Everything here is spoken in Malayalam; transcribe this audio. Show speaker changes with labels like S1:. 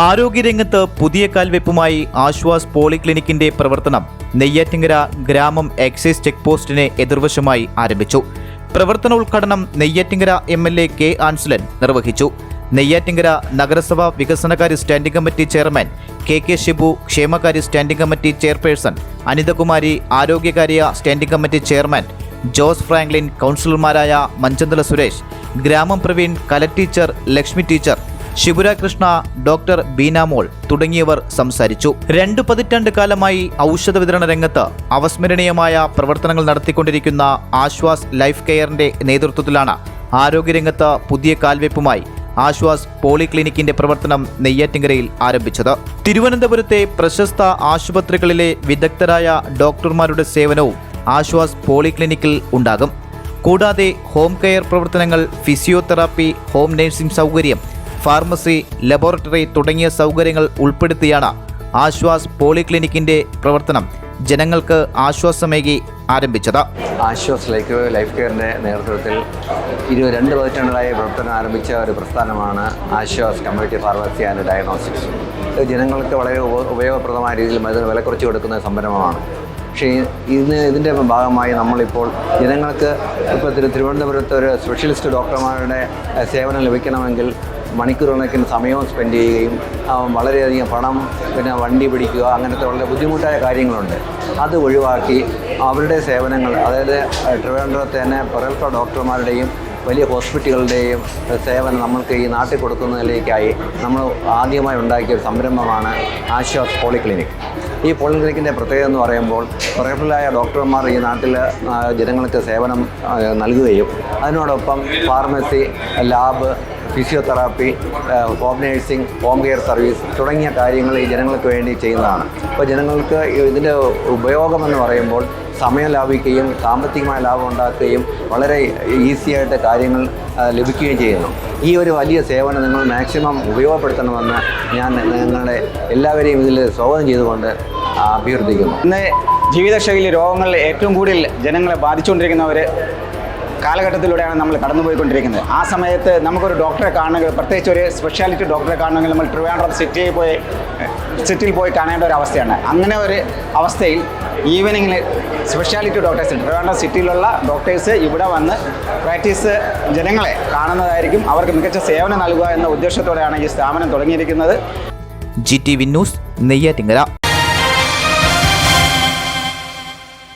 S1: ആരോഗ്യരംഗത്ത് പുതിയ കാൽവെപ്പുമായി ആശ്വാസ് പോളിക്ലിനിക്കിന്റെ പ്രവർത്തനം നെയ്യാറ്റിങ്കര ഗ്രാമം എക്സൈസ് ചെക്ക് പോസ്റ്റിന് എതിർവശമായി ആരംഭിച്ചു. പ്രവർത്തന ഉദ്ഘാടനം Neyyattinkara M L A K Ansalan നിർവഹിച്ചു. നെയ്യാറ്റിങ്കര നഗരസഭാ വികസനകാര്യ standing committee chairman K K Shibu ക്ഷേമകാര്യ standing committee chairperson Anithakumari ആരോഗ്യകാര്യ standing committee chairman Jose Franklin കൗൺസിലർമാരായ മഞ്ചന്തല സുരേഷ് ഗ്രാമം പ്രവീൺ കല ടീച്ചർ ലക്ഷ്മി ടീച്ചർ ശിവര കൃഷ്ണ ഡോക്ടർ ബീനാമോൾ തുടങ്ങിയവർ സംസാരിച്ചു. രണ്ടു പതിറ്റാണ്ട് കാലമായി ഔഷധ വിതരണ രംഗത്ത് അവസ്മരണീയമായ പ്രവർത്തനങ്ങൾ നടത്തിക്കൊണ്ടിരിക്കുന്ന ആശ്വാസ് ലൈഫ് കെയറിന്റെ നേതൃത്വത്തിലാണ് ആരോഗ്യരംഗത്ത് പുതിയ കാൽവെപ്പുമായി ആശ്വാസ് പോളിക്ലിനിക്കിന്റെ പ്രവർത്തനം നെയ്യാറ്റിങ്കരയിൽ ആരംഭിച്ചത്. തിരുവനന്തപുരത്തെ പ്രശസ്ത ആശുപത്രികളിലെ വിദഗ്ധരായ ഡോക്ടർമാരുടെ സേവനവും ആശ്വാസ് പോളിക്ലിനിക്കിൽ ഉണ്ടാകും. കൂടാതെ ഹോം കെയർ പ്രവർത്തനങ്ങൾ ഫിസിയോതെറാപ്പി ഹോം നഴ്സിംഗ് സൗകര്യം ഫാർമസി ലബോറട്ടറി തുടങ്ങിയ സൗകര്യങ്ങൾ ഉൾപ്പെടുത്തിയാണ് ആശ്വാസ് പോളിക്ലിനിക്കിന്റെ പ്രവർത്തനം. ജനങ്ങൾക്ക് ആശ്വാസമേകി ആരംഭിച്ചത്.
S2: ആശ്വാസ് ലൈഫ് ലൈഫ് കെയറിന്റെ നേതൃത്വത്തിൽ ഇരുപത് രണ്ട് പതിറ്റാണ്ടുകളായി പ്രവർത്തനം ആരംഭിച്ച ഒരു പ്രസ്ഥാനമാണ് Aswas community pharmacy and diagnostics. ഇത് ജനങ്ങൾക്ക് വളരെ ഉപ ഉപയോഗപ്രദമായ രീതിയിൽ മരുന്ന് വില കുറച്ച് കൊടുക്കുന്ന സംരംഭമാണ്. പക്ഷേ ഇതിന് ഇതിന്റെ ഭാഗമായി നമ്മളിപ്പോൾ ജനങ്ങൾക്ക് ഇപ്പോൾ തിരു തിരുവനന്തപുരത്ത് ഒരു സ്പെഷ്യലിസ്റ്റ് ഡോക്ടർമാരുടെ സേവനം ലഭിക്കണമെങ്കിൽ മണിക്കൂർ സമയവും സ്പെൻഡ് ചെയ്യുകയും വളരെയധികം പണം പിന്നെ വണ്ടി പിടിക്കുക അങ്ങനത്തെ വളരെ ബുദ്ധിമുട്ടായ കാര്യങ്ങളുണ്ട്. അത് ഒഴിവാക്കി അവരുടെ സേവനങ്ങൾ അതായത് ട്രിവാൻഡ്രത്തെ തന്നെ പ്രഗത്ഭ ഡോക്ടർമാരുടെയും വലിയ ഹോസ്പിറ്റലുകളുടെയും സേവനം നമ്മൾക്ക് ഈ നാട്ടിൽ കൊടുക്കുന്നതിലേക്കായി നമ്മൾ ആദ്യമായി ഉണ്ടാക്കിയ ഒരു സംരംഭമാണ് ആശ്വാസ് പോളിക്ലിനിക്. ഈ പോളിക്ലിനിക്കിന്റെ പ്രത്യേകത എന്ന് പറയുമ്പോൾ പ്രഗത്ഭരായ ഡോക്ടർമാർ ഈ നാട്ടിൽ ജനങ്ങൾക്ക് സേവനം നൽകുകയും അതിനോടൊപ്പം pharmacy lab physiotherapy home nursing home care service തുടങ്ങിയ കാര്യങ്ങൾ ഈ ജനങ്ങൾക്ക് വേണ്ടി ചെയ്യുന്നതാണ്. അപ്പോൾ ജനങ്ങൾക്ക് ഇതിന്റെ ഉപയോഗമെന്ന് പറയുമ്പോൾ സമയം ലാഭിക്കുകയും സാമ്പത്തികമായ ലാഭം ഉണ്ടാക്കുകയും വളരെ ഈസിയായിട്ട് കാര്യങ്ങൾ ലഭിക്കുകയും ചെയ്യുന്നു. ഈ ഒരു വലിയ സേവനം നിങ്ങൾ മാക്സിമം ഉപയോഗപ്പെടുത്തണമെന്ന് ഞാൻ നിങ്ങളുടെ എല്ലാവരെയും ഇതിൽ സ്വാഗതം ചെയ്തുകൊണ്ട് അഭ്യർത്ഥിക്കുന്നു.
S3: ഇന്ന് ജീവിതശൈലി രോഗങ്ങളിൽ ഏറ്റവും കൂടുതൽ ജനങ്ങളെ ബാധിച്ചുകൊണ്ടിരിക്കുന്ന ഒരു കാലഘട്ടത്തിലൂടെയാണ് നമ്മൾ കടന്നുപോയിക്കൊണ്ടിരിക്കുന്നത്. ആ സമയത്ത് നമുക്കൊരു ഡോക്ടറെ കാണണമെങ്കിൽ പ്രത്യേകിച്ച് ഒരു സ്പെഷ്യാലിറ്റി ഡോക്ടറെ കാണണമെങ്കിൽ നമ്മൾ ട്രിവാൻഡ്രം സിറ്റിയിൽ പോയി സിറ്റിയിൽ പോയി കാണേണ്ട ഒരു അവസ്ഥയാണ്. അങ്ങനെ ഒരു അവസ്ഥയിൽ ഈവനിങ്ങിൽ സ്പെഷ്യാലിറ്റി ഡോക്ടേഴ്സ് ട്രിവാൻഡ്രം സിറ്റിയിലുള്ള ഡോക്ടേഴ്സ് ഇവിടെ വന്ന് പ്രാക്ടീസ് ജനങ്ങളെ കാണുന്നതായിരിക്കും. അവർക്ക് മികച്ച സേവനം നൽകുക എന്ന ഉദ്ദേശത്തോടെയാണ് ഈ സ്ഥാപനം തുടങ്ങിയിരിക്കുന്നത്.
S1: G T V news Neyyattinkara